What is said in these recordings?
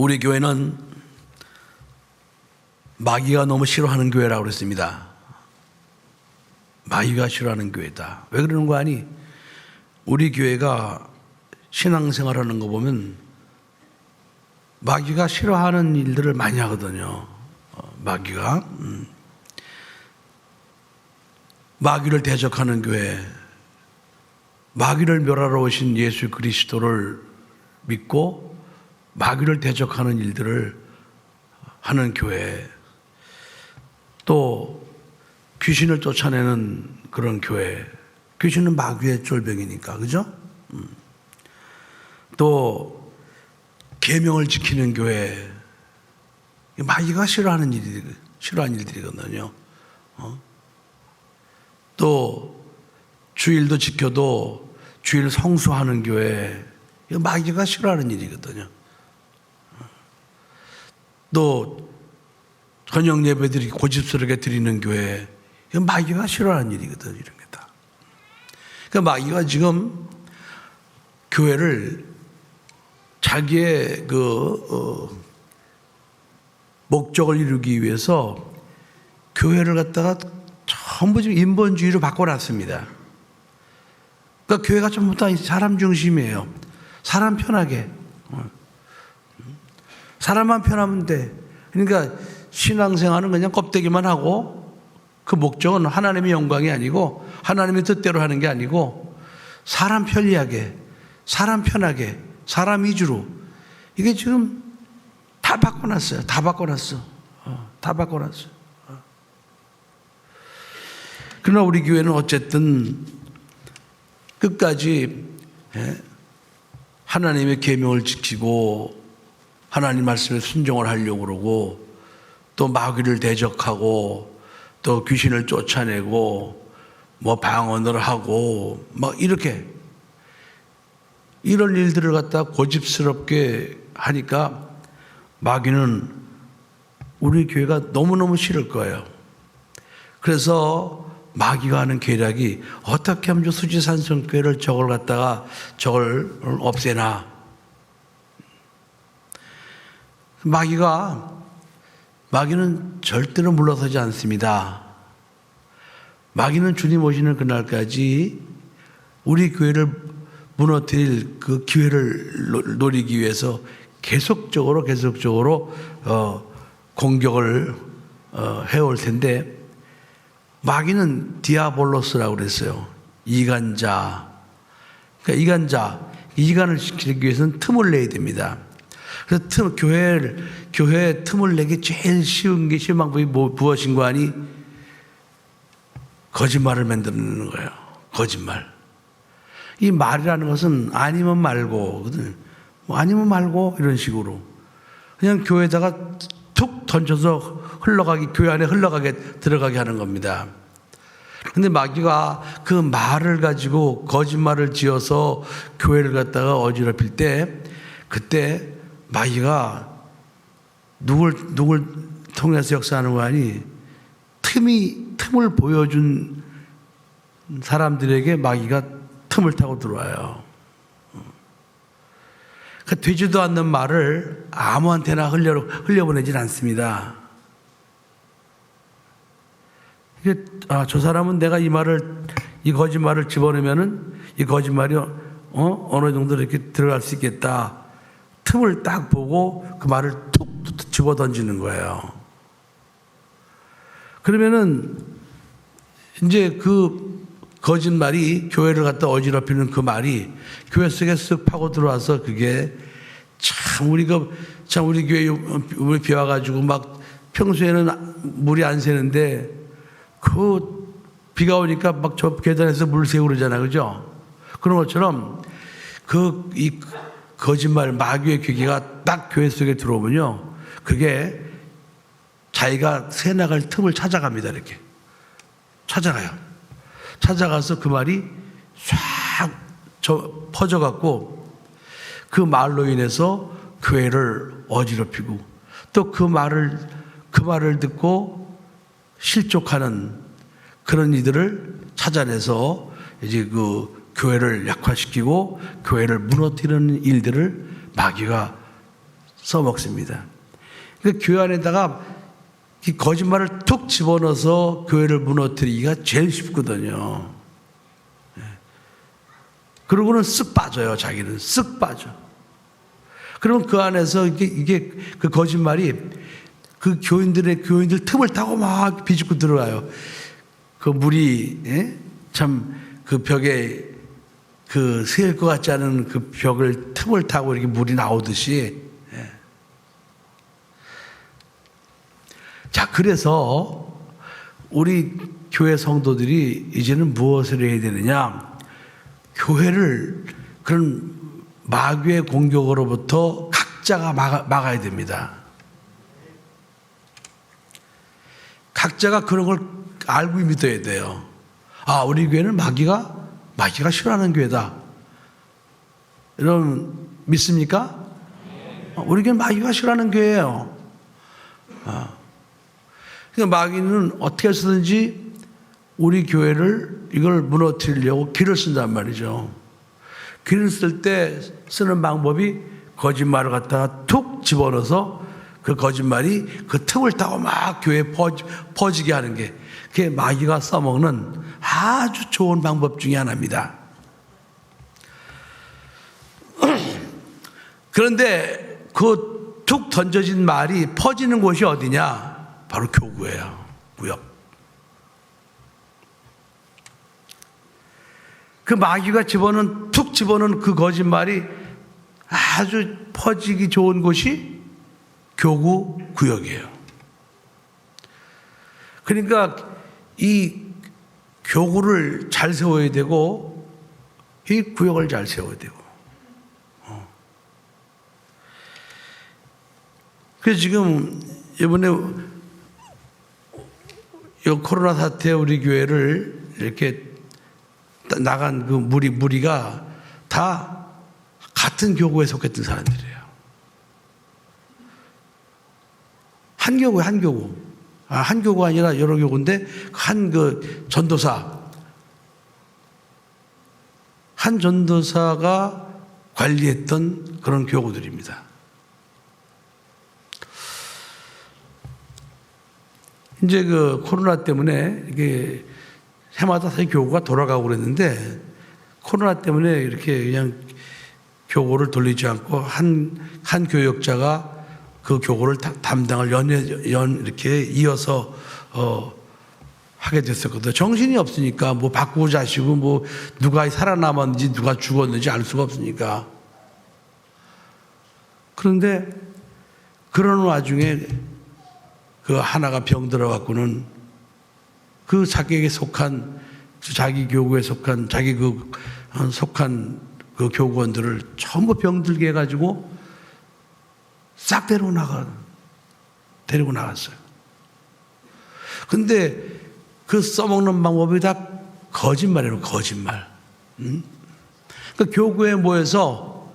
우리 교회는 마귀가 너무 싫어하는 교회라고 그랬습니다. 마귀가 싫어하는 교회다. 왜 그러는 거 아니? 우리 교회가 신앙생활 하는 거 보면 마귀가 싫어하는 일들을 많이 하거든요. 어, 마귀가 음. 마귀를 대적하는 교회, 마귀를 멸하러 오신 예수 그리스도를 믿고 마귀를 대적하는 일들을 하는 교회, 또 귀신을 쫓아내는 그런 교회, 귀신은 마귀의 쫄병이니까, 그죠? 음. 또 계명을 지키는 교회, 마귀가 싫어하는 일이 싫어하는 일들이거든요. 어? 또 주일도 지켜도 주일 성수하는 교회, 마귀가 싫어하는 일이거든요. 또 저녁 예배들이 고집스럽게 드리는 교회, 이거 마귀가 싫어하는 일이거든요. 이런 게 다. 그러니까 마귀가 지금 교회를 자기의 그 어, 목적을 이루기 위해서 교회를 갖다가 전부 지금 인본주의로 바꿔놨습니다. 그러니까 교회가 전부 다 사람 중심이에요. 사람 편하게. 어. 사람만 편하면 돼. 그러니까 신앙생활은 그냥 껍데기만 하고 그 목적은 하나님의 영광이 아니고 하나님의 뜻대로 하는 게 아니고 사람 편리하게, 사람 편하게, 사람 위주로 이게 지금 다 바꿔놨어요. 다 바꿔놨어. 어, 다 바꿔놨어. 어. 그러나 우리 교회는 어쨌든 끝까지 예, 하나님의 계명을 지키고 하나님 말씀에 순종을 하려고 그러고 또 마귀를 대적하고 또 귀신을 쫓아내고 뭐 방언을 하고 막 이렇게 이런 일들을 갖다 고집스럽게 하니까 마귀는 우리 교회가 너무너무 싫을 거예요. 그래서 마귀가 하는 계략이 어떻게 하면 저 수지산성교회를 저걸 갖다가 저걸 없애나. 마귀가, 마귀는 절대로 물러서지 않습니다. 마귀는 주님 오시는 그날까지 우리 교회를 무너뜨릴 그 기회를 노리기 위해서 계속적으로 계속적으로 어, 공격을 어, 해올 텐데 마귀는 디아볼로스라고 그랬어요. 이간자. 그러니까 이간자, 이간을 시키기 위해서는 틈을 내야 됩니다. 그래서 틈, 교회를, 교회에 틈을 내기 제일 쉬운 게 쉬운 방법이 뭐, 무엇인가 하니 거짓말을 만드는 거예요. 거짓말. 이 말이라는 것은 아니면 말고, 뭐 아니면 말고 이런 식으로. 그냥 교회에다가 툭 던져서 흘러가기, 교회 안에 흘러가게, 들어가게 하는 겁니다. 근데 마귀가 그 말을 가지고 거짓말을 지어서 교회를 갖다가 어지럽힐 때, 그때 마귀가 누굴, 누굴 통해서 역사하는 거 아니, 틈이, 틈을 보여준 사람들에게 마귀가 틈을 타고 들어와요. 그 되지도 않는 말을 아무한테나 흘려, 흘려보내진 않습니다. 이게, 아, 저 사람은 내가 이 말을, 이 거짓말을 집어넣으면은 이 거짓말이, 어, 어느 정도 이렇게 들어갈 수 있겠다. 틈을 딱 보고 그 말을 툭 집어 던지는 거예요. 그러면은 이제 그 거짓말이 교회를 갖다 어지럽히는 그 말이 교회 속에 쓱 파고 들어와서 그게 참 우리가 참 우리 교회 우리 비 와 가지고 막 평소에는 물이 안 새는데 그 비가 오니까 막 저 계단에서 물 새고 그러잖아 그죠? 그런 것처럼 그이 거짓말 마귀의 귀기가 딱 교회 속에 들어오면요 그게 자기가 새 나갈 틈을 찾아갑니다 이렇게 찾아가요. 찾아가서 그 말이 쫙 퍼져갖고 그 말로 인해서 교회를 어지럽히고 또 그 말을 그 말을 듣고 실족하는 그런 이들을 찾아내서 이제 그 교회를 약화시키고 교회를 무너뜨리는 일들을 마귀가 써먹습니다. 그러니까 교회 안에다가 이 거짓말을 툭 집어넣어서 교회를 무너뜨리기가 제일 쉽거든요. 예. 그러고는 쓱 빠져요, 자기는. 쓱 빠져. 그러면 그 안에서 이게, 이게 그 거짓말이 그 교인들의 교인들 틈을 타고 막 비집고 들어가요. 그 물이 예? 참그 벽에 그 새일 것 같지 않은 그 벽을 틈을 타고 이렇게 물이 나오듯이 예. 자 그래서 우리 교회 성도들이 이제는 무엇을 해야 되느냐 교회를 그런 마귀의 공격으로부터 각자가 막아, 막아야 됩니다. 각자가 그런 걸 알고 믿어야 돼요. 아, 우리 교회는 마귀가, 마귀가 싫어하는 교회다. 여러분, 믿습니까? 어, 우리 교회는 마귀가 싫어하는 교회예요. 아. 그러니까 마귀는 어떻게 해서든지 우리 교회를 이걸 무너뜨리려고 길을 쓴단 말이죠. 길을 쓸 때 쓰는 방법이 거짓말을 갖다가 툭 집어넣어서 그 거짓말이 그 틈을 타고 막 교회에 퍼지, 퍼지게 하는 게 그게 마귀가 써먹는 아주 좋은 방법 중에 하나입니다. 그런데 그 툭 던져진 말이 퍼지는 곳이 어디냐? 바로 교구예요. 구역. 그 마귀가 집어넣은 툭 집어넣은 그 거짓말이 아주 퍼지기 좋은 곳이 교구 구역이에요. 그러니까 이 교구를 잘 세워야 되고 이 구역을 잘 세워야 되고. 어. 그래서 지금 이번에 이 코로나 사태 우리 교회를 이렇게 나간 그 무리 무리가 다 같은 교구에 속했던 사람들이에요. 한 교구, 한 교구. 아, 한 교구가 아니라 여러 교구인데 한 그 전도사 한 전도사가 관리했던 그런 교구들입니다. 이제 그 코로나 때문에 이게 해마다 사실 교구가 돌아가고 그랬는데 코로나 때문에 이렇게 그냥 교구를 돌리지 않고 한, 한 교역자가 그 교구를 다- 담당을 연, 연 이렇게 이어서 어, 하게 됐었거든요. 정신이 없으니까 뭐 바꾸고 자시고 뭐 누가 살아남았는지 누가 죽었는지 알 수가 없으니까. 그런데 그런 와중에 그 하나가 병 들어 갖고는 그 자기에게 속한 자기 교구에 속한 자기 그 어, 속한 그 교구원들을 전부 병들게 해가지고 싹 데리고 나가 데리고 나갔어요. 근데 그 써먹는 방법이 다 거짓말이에요, 거짓말. 음? 그 교구에 모여서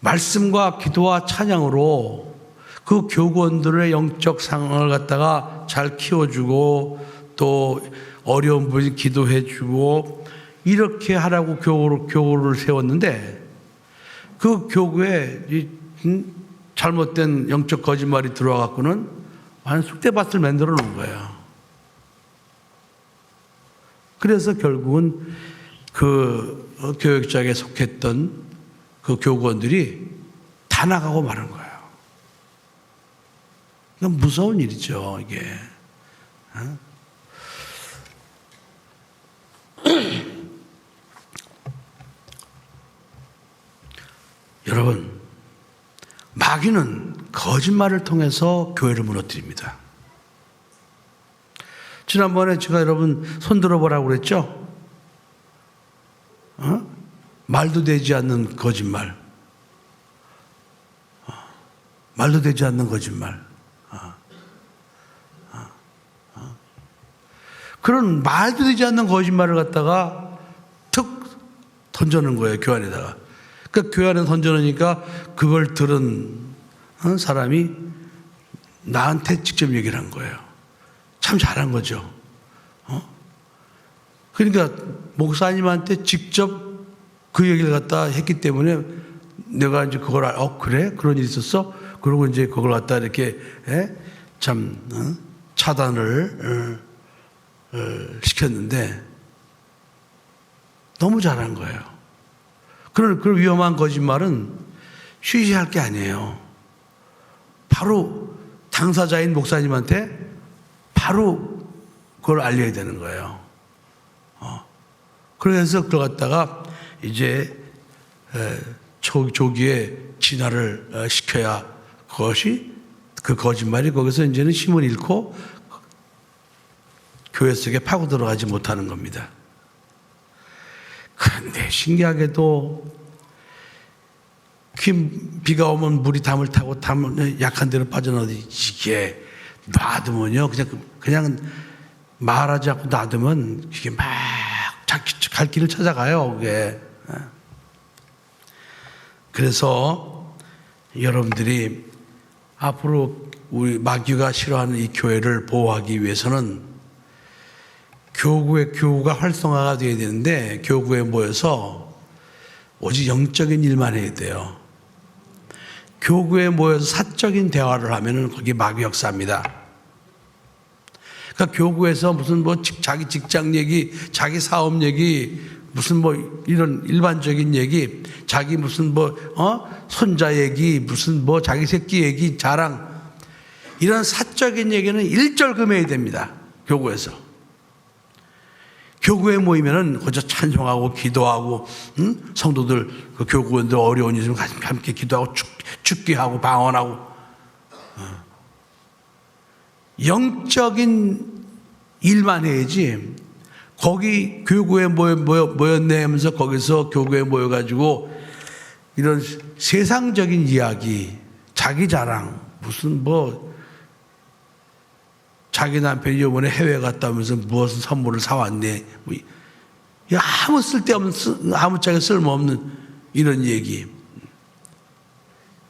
말씀과 기도와 찬양으로 그 교구원들의 영적 상황을 갖다가 잘 키워주고 또 어려운 분이 기도해주고 이렇게 하라고 교구를, 교구를 세웠는데 그 교구에 이, 음, 잘못된 영적 거짓말이 들어와 갖고는 한 쑥대밭을 만들어 놓은 거예요. 그래서 결국은 그 어, 교육장에 속했던 그 교구원들이 다 나가고 마는 거예요. 무서운 일이죠, 이게. 여러분, 마귀는 거짓말을 통해서 교회를 무너뜨립니다. 지난번에 제가 여러분 손 들어보라고 그랬죠? 어? 말도 되지 않는 거짓말. 어, 말도 되지 않는 거짓말. 어, 어, 어. 그런 말도 되지 않는 거짓말을 갖다가 툭 던져놓은 거예요, 교회 안에다가. 그러니까 교회 안에 던져놓으니까 그걸 들은 어, 사람이 나한테 직접 얘기를 한 거예요. 참 잘한 거죠. 어? 그러니까 목사님한테 직접 그 얘기를 갖다 했기 때문에 내가 이제 그걸 알, 어 그래 그런 일 있었어? 그러고 이제 그걸 갖다 이렇게 예? 참 어? 차단을 어, 어, 시켰는데 너무 잘한 거예요. 그런 그런 위험한 거짓말은 쉬쉬할 게 아니에요. 바로 당사자인 목사님한테 바로 그걸 알려야 되는 거예요. 어. 그래서 그걸 갖다가 이제 에, 조, 조기에 진화를 어, 시켜야 그것이 그 거짓말이 거기서 이제는 힘을 잃고 교회 속에 파고 들어가지 못하는 겁니다. 그런데 신기하게도 비, 비가 오면 물이 담을 타고 담을 약한 데로 빠져나오듯이 이게 놔두면요. 그냥 그냥 말하지 않고 놔두면 이게 막 갈 길을 찾아가요 그게. 그래서 여러분들이 앞으로 우리 마귀가 싫어하는 이 교회를 보호하기 위해서는 교구의 교구가 활성화가 돼야 되는데 교구에 모여서 오직 영적인 일만 해야 돼요. 교구에 모여서 사적인 대화를 하면은 거기 마귀 역사입니다. 그러니까 교구에서 무슨 뭐 직- 자기 직장 얘기, 자기 사업 얘기, 무슨 뭐 이런 일반적인 얘기, 자기 무슨 뭐 어? 손자 얘기, 무슨 뭐 자기 새끼 얘기, 자랑 이런 사적인 얘기는 일절 금해야 됩니다. 교구에서. 교구에 모이면은 거기서 찬송하고 기도하고 응? 성도들 그 교구원들 어려운 일 있으면 함께 기도하고 축, 축기하고 방언하고 어. 영적인 일만 해야지 거기 교구에 모여, 모여, 모였네 하면서 거기서 교구에 모여가지고 이런 세상적인 이야기 자기 자랑 무슨 뭐 자기 남편이 이번에 해외 갔다 오면서 무엇을 선물을 사왔네. 뭐 아무 쓸데없는, 쓰- 아무짝에 쓸모없는 이런 얘기.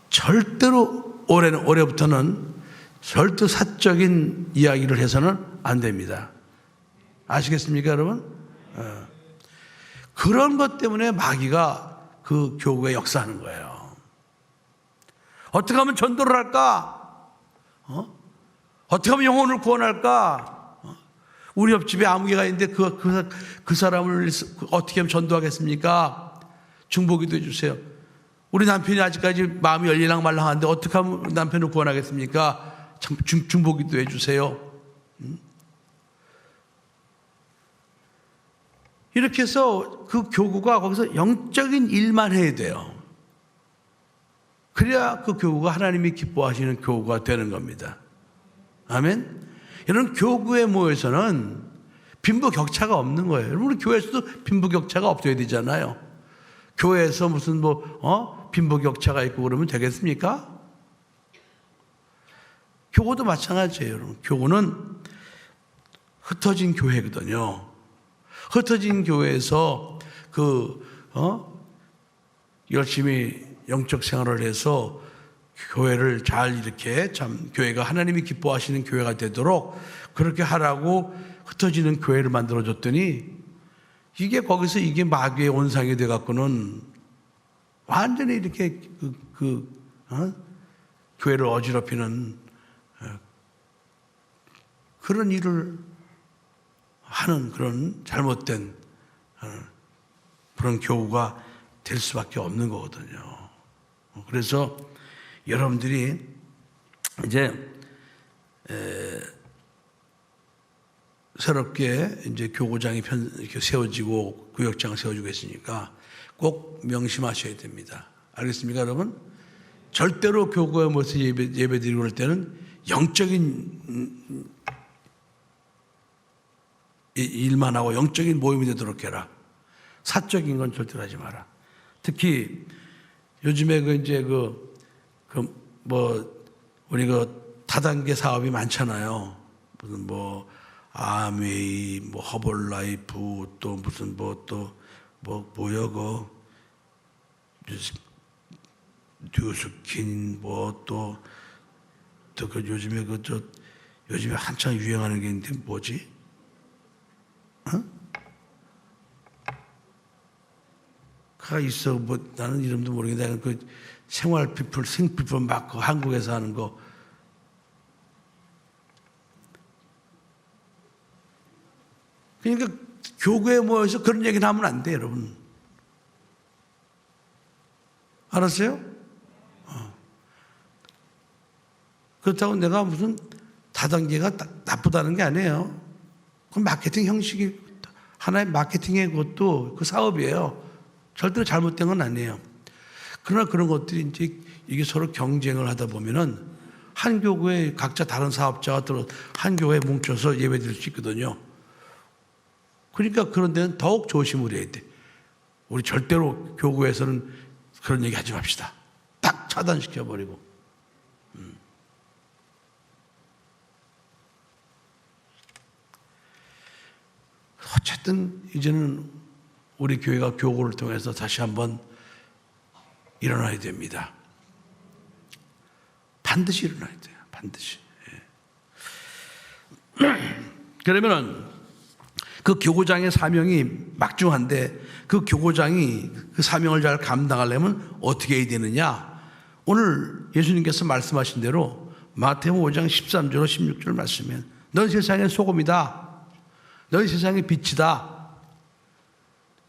절대로 올해는, 올해부터는 절대 사적인 이야기를 해서는 안 됩니다. 아시겠습니까, 여러분? 어. 그런 것 때문에 마귀가 그 교구에 역사하는 거예요. 어떻게 하면 전도를 할까? 어? 어떻게 하면 영혼을 구원할까? 어? 우리 옆집에 아무개가 있는데 그, 그, 그 사람을 어떻게 하면 전도하겠습니까? 중보기도 해주세요. 우리 남편이 아직까지 마음이 열리랑 말랑한데 어떻게 하면 남편을 구원하겠습니까? 참 중, 중보기도 해주세요. 음? 이렇게 해서 그 교구가 거기서 영적인 일만 해야 돼요. 그래야 그 교구가 하나님이 기뻐하시는 교구가 되는 겁니다. 아멘. 이런 교구에 모여서는 빈부격차가 없는 거예요. 여러분 교회에서도 빈부격차가 없어야 되잖아요. 교회에서 무슨 뭐 어? 빈부격차가 있고 그러면 되겠습니까? 교구도 마찬가지예요, 여러분. 교구는 흩어진 교회거든요. 흩어진 교회에서 그 어? 열심히 영적 생활을 해서 교회를 잘 이렇게 참 교회가 하나님이 기뻐하시는 교회가 되도록 그렇게 하라고 흩어지는 교회를 만들어 줬더니 이게 거기서 이게 마귀의 온상이 돼 갖고는 완전히 이렇게 그, 그 어? 교회를 어지럽히는 어, 그런 일을 하는 그런 잘못된 어, 그런 교우가 될 수밖에 없는 거거든요. 그래서 여러분들이 이제 에, 새롭게 이제 교구장이 편, 이렇게 세워지고 구역장 세워지고 있으니까 꼭 명심하셔야 됩니다. 알겠습니까, 여러분? 절대로 교구에 모여서 예배, 예배 드리고 그럴 때는 영적인 일만 하고 영적인 모임이 되도록 해라. 사적인 건 절대로 하지 마라. 특히 요즘에 그 이제 그, 그 뭐, 우리 그 다단계 사업이 많잖아요. 무슨 뭐, 아메이, 뭐, 허벌라이프, 또 무슨 뭐, 또, 뭐, 뭐여, 그, 뉴스킨, 뭐, 또, 또그 요즘에 그, 저, 요즘에 한창 유행하는 게 있는데 뭐지? 어? 차가 있어 뭐 나는 이름도 모르겠는데 그 생활 피플 생피플 막그 한국에서 하는 거 그러니까 교구에 모여서 그런 얘기는 하면 안 돼, 여러분. 알았어요? 어. 그렇다고 내가 무슨 다단계가 나- 나쁘다는 게 아니에요. 그 마케팅 형식이 하나의 마케팅의 것도 그 사업이에요. 절대로 잘못된 건 아니에요. 그러나 그런 것들이 이제 이게 서로 경쟁을 하다 보면은 한 교구에 각자 다른 사업자가 들어 한 교회에 뭉쳐서 예배 드릴 수 있거든요. 그러니까 그런 데는 더욱 조심을 해야 돼. 우리 절대로 교구에서는 그런 얘기 하지 맙시다. 딱 차단시켜 버리고. 음. 어쨌든 이제는 우리 교회가 교구를 통해서 다시 한번 일어나야 됩니다. 반드시 일어나야 돼요. 반드시. 예. 그러면은 그 교구장의 사명이 막중한데 그 교구장이 그 사명을 잘 감당하려면 어떻게 해야 되느냐? 오늘 예수님께서 말씀하신 대로 마태복음 5장 13절로 16절 말씀에 넌 세상의 소금이다. 넌 세상의 빛이다.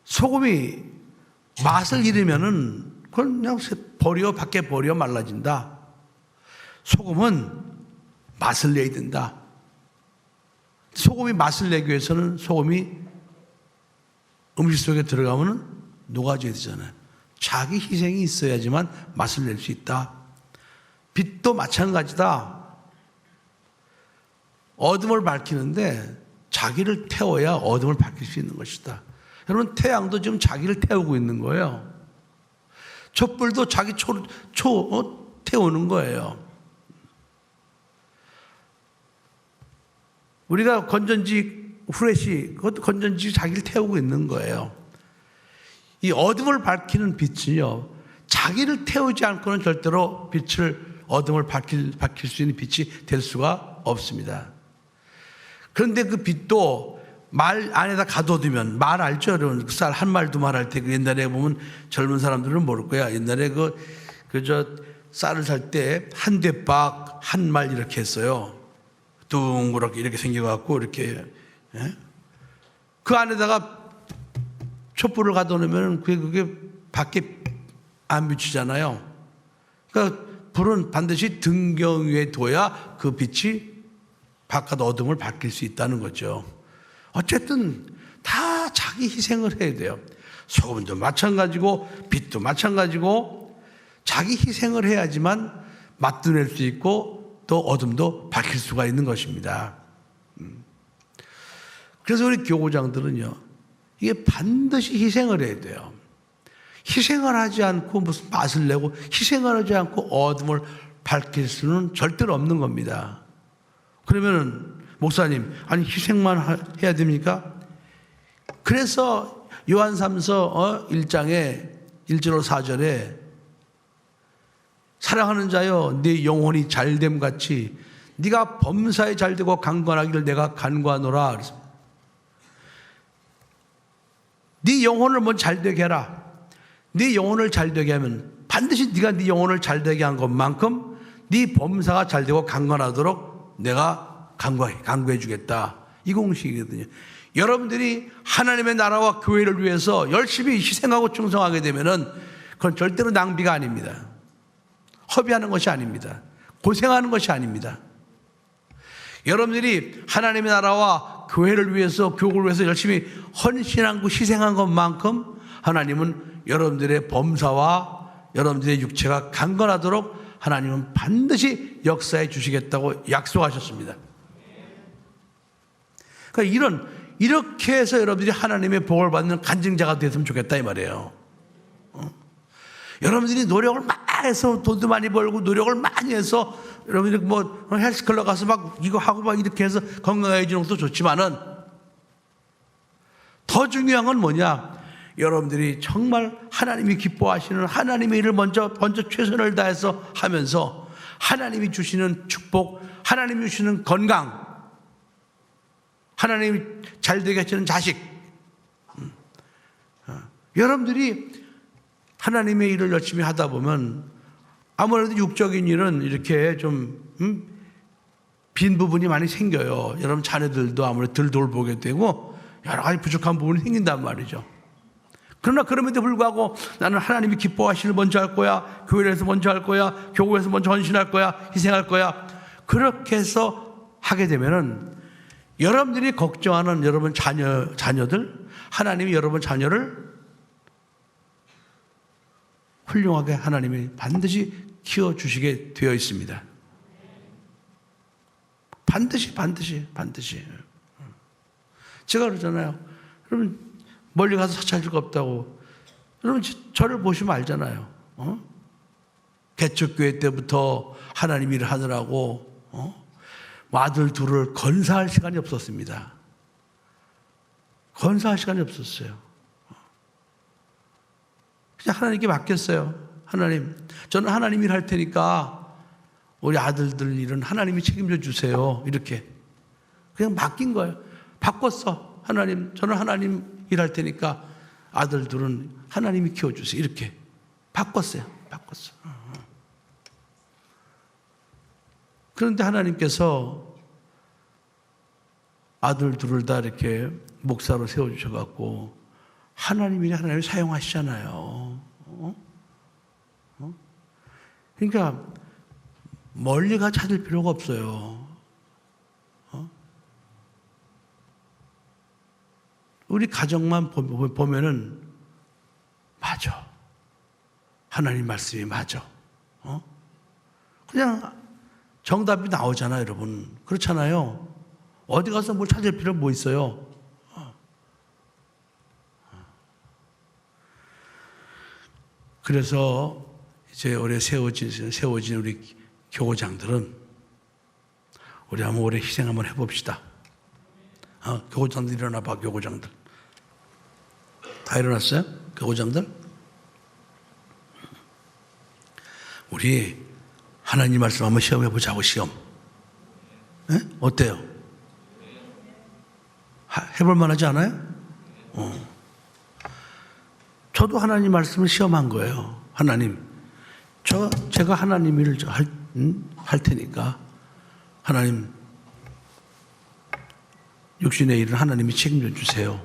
소금이 맛을 잃으면은 그건 그냥 버려 밖에 버려 말라진다. 소금은 맛을 내야 된다. 소금이 맛을 내기 위해서는 소금이 음식 속에 들어가면은 녹아져야 되잖아요. 자기 희생이 있어야지만 맛을 낼 수 있다. 빛도 마찬가지다. 어둠을 밝히는데 자기를 태워야 어둠을 밝힐 수 있는 것이다. 여러분 태양도 지금 자기를 태우고 있는 거예요. 촛불도 자기 초, 초 어, 태우는 거예요. 우리가 건전지 후레쉬 그것도 건전지 자기를 태우고 있는 거예요. 이 어둠을 밝히는 빛은요 자기를 태우지 않고는 절대로 빛을 어둠을 밝힐, 밝힐 수 있는 빛이 될 수가 없습니다. 그런데 그 빛도 말 안에다 가둬두면 말 알죠? 여러분 쌀 한 말 두 말 할 때 그 옛날에 보면 젊은 사람들은 모를 거야. 옛날에 그 그저 쌀을 살 때 한 대박 한 말 이렇게 했어요. 둥그렇게 이렇게 생겨갖고 이렇게 예? 그 안에다가 촛불을 가둬놓으면 그게 그게 밖에 안 비치잖아요. 그러니까 불은 반드시 등경 위에 둬야 그 빛이 바깥 어둠을 밝힐 수 있다는 거죠. 어쨌든 다 자기 희생을 해야 돼요. 소금도 마찬가지고 빛도 마찬가지고 자기 희생을 해야지만 맛도 낼 수 있고 또 어둠도 밝힐 수가 있는 것입니다. 음. 그래서 우리 교구장들은요, 이게 반드시 희생을 해야 돼요. 희생을 하지 않고 무슨 맛을 내고 희생을 하지 않고 어둠을 밝힐 수는 절대로 없는 겁니다. 그러면은 목사님, 아니 희생만 하- 해야 됩니까? 그래서 요한 3서 어, 1장에 1절로 4절에 사랑하는 자여 네 영혼이 잘됨 같이 네가 범사에 잘되고 강건하기를 내가 간구하노라. 네 영혼을 먼저 잘되게 해라. 네 영혼을 잘되게 하면 반드시 네가 네 영혼을 잘되게 한 것만큼 네 범사가 잘되고 강건하도록 내가 강구해, 강구해 주겠다. 이 공식이거든요. 여러분들이 하나님의 나라와 교회를 위해서 열심히 희생하고 충성하게 되면은 그건 절대로 낭비가 아닙니다. 허비하는 것이 아닙니다. 고생하는 것이 아닙니다. 여러분들이 하나님의 나라와 교회를 위해서 교국을 위해서 열심히 헌신하고 희생한 것만큼 하나님은 여러분들의 범사와 여러분들의 육체가 강건하도록 하나님은 반드시 역사해 주시겠다고 약속하셨습니다. 그러니까 이런 이렇게 해서 여러분들이 하나님의 복을 받는 간증자가 됐으면 좋겠다 이 말이에요. 어? 여러분들이 노력을 많이 해서 돈도 많이 벌고 노력을 많이 해서 여러분들이 뭐 헬스클럽 가서 막 이거 하고 막 이렇게 해서 건강해지는 것도 좋지만은 더 중요한 건 뭐냐? 여러분들이 정말 하나님이 기뻐하시는 하나님의 일을 먼저 먼저 최선을 다해서 하면서 하나님이 주시는 축복, 하나님이 주시는 건강, 하나님이 잘 되게 하시는 자식. 음. 어. 여러분들이 하나님의 일을 열심히 하다 보면 아무래도 육적인 일은 이렇게 좀, 음? 빈 부분이 많이 생겨요. 여러분 자녀들도 아무래도 덜 돌보게 되고 여러 가지 부족한 부분이 생긴단 말이죠. 그러나 그럼에도 불구하고 나는 하나님이 기뻐하시는 먼저 할 거야. 교회에서 먼저 할 거야. 교구에서 먼저 헌신할 거야. 희생할 거야. 그렇게 해서 하게 되면은 여러분들이 걱정하는 여러분 자녀, 자녀들, 하나님이 여러분 자녀를 훌륭하게 하나님이 반드시 키워주시게 되어 있습니다. 반드시, 반드시, 반드시. 제가 그러잖아요. 여러분, 멀리 가서 사찰 거 없다고. 여러분, 저- 저를 보시면 알잖아요. 어? 개척교회 때부터 하나님 일을 하느라고, 어? 뭐 아들 둘을 건사할 시간이 없었습니다. 건사할 시간이 없었어요. 그냥 하나님께 맡겼어요. 하나님, 저는 하나님 일할 테니까 우리 아들들 일은 하나님이 책임져 주세요. 이렇게. 그냥 맡긴 거예요. 바꿨어. 하나님, 저는 하나님 일할 테니까 아들들은 하나님이 키워주세요. 이렇게. 바꿨어요. 바꿨어. 그런데 하나님께서 아들 둘을 다 이렇게 목사로 세워주셔갖고 하나님이 하나님을 사용하시잖아요. 어? 어? 그러니까 멀리 가 찾을 필요가 없어요. 어? 우리 가정만 보- 보면은 맞아. 하나님 말씀이 맞아. 어? 그냥 정답이 나오잖아요, 여러분. 그렇잖아요. 어디 가서 뭘 찾을 필요 뭐 있어요? 그래서 이제 올해 세워진, 세워진 우리 교고장들은 우리 한번 올해 희생 한번 해봅시다. 어, 교고장들 일어나 봐, 교고장들. 다 일어났어요? 교고장들? 우리 하나님 말씀 한번 시험해 보자고, 시험. 예? 어때요? 하- 해볼 만하지 않아요? 어. 저도 하나님 말씀을 시험한 거예요. 하나님, 저 제가 하나님 일을 저 할, 음? 할 테니까 하나님 육신의 일은 하나님이 책임져 주세요.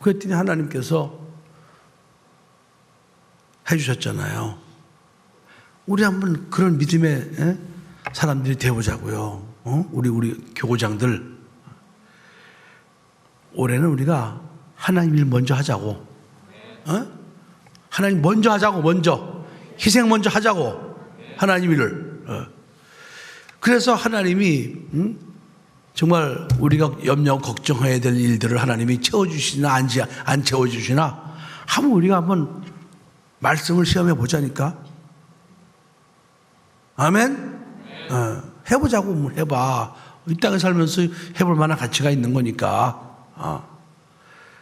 그랬더니 하나님께서 해주셨잖아요. 우리 한번 그런 믿음의 에? 사람들이 되어보자고요. 어? 우리 우리 교고장들 올해는 우리가 하나님 일 먼저 하자고. 어? 하나님 먼저 하자고 먼저 희생 먼저 하자고 하나님 일을. 어. 그래서 하나님이 음? 정말 우리가 염려 걱정해야 될 일들을 하나님이 채워주시나 안, 지- 안 채워주시나 한번 우리가 한번 말씀을 시험해 보자니까. 아멘. 어, 해보자고 뭐 해봐. 이 땅에 살면서 해볼 만한 가치가 있는 거니까. 어.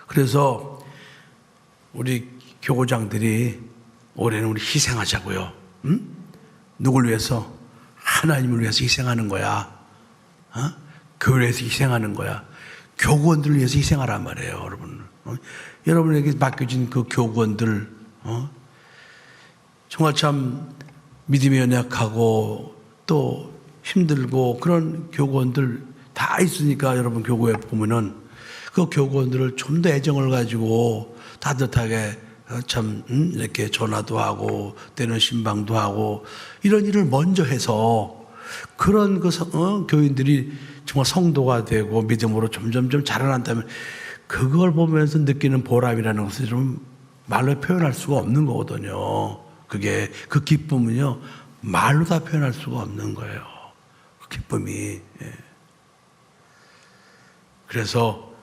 그래서 우리 교고장들이 올해는 우리 희생하자고요. 응? 누굴 위해서? 하나님을 위해서 희생하는 거야. 어? 교회를 위해서 희생하는 거야. 교구원들을 위해서 희생하란 말이에요, 여러분. 어? 여러분에게 맡겨진 그 교구원들, 어? 정말 참 믿음이 연약하고 또 힘들고 그런 교구원들 다 있으니까 여러분 교구에 보면은 그 교구원들을 좀 더 애정을 가지고 따뜻하게 어, 참 음, 이렇게 전화도 하고 때는 신방도 하고 이런 일을 먼저 해서 그런 그 성- 어, 교인들이 정말 성도가 되고 믿음으로 점점점 자라난다면 그걸 보면서 느끼는 보람이라는 것을 좀 말로 표현할 수가 없는 거거든요. 그게 그 기쁨은요 말로 다 표현할 수가 없는 거예요. 그 기쁨이. 예. 그래서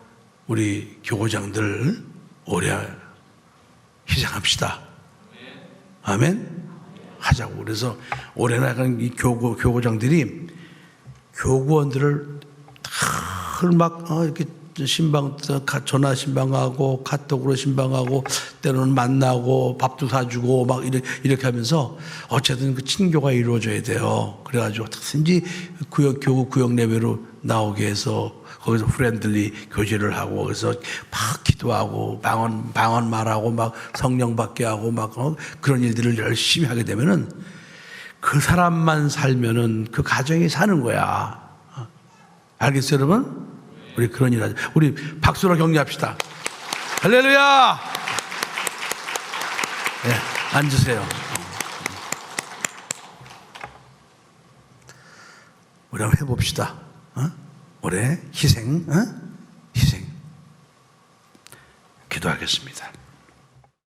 우리 교고장들 올해 희생합시다. 아멘. 하자고. 그래서 올해는 약간 이 교고 교고장들이 교구원들을 다막 어, 이렇게 신방 가- 전화 신방하고 카톡으로 신방하고 때로는 만나고 밥도 사주고 막 이렇게, 이렇게 하면서 어쨌든 그 친교가 이루어져야 돼요. 그래가지고 어떻게든지 구역, 교구 구역 내외로 나오게 해서 거기서 프렌들리 교제를 하고 그래서 막 기도하고 방언 방언 말하고 막 성령 받게 하고 막 어, 그런 일들을 열심히 하게 되면은 그 사람만 살면은 그 가정이 사는 거야. 어. 알겠어요, 여러분? 우리 그런 일 하자. 우리 박수로 격려합시다. 할렐루야! 네, 앉으세요. 우리 한번 해봅시다. 어? 올해 희생, 어? 희생. 기도하겠습니다.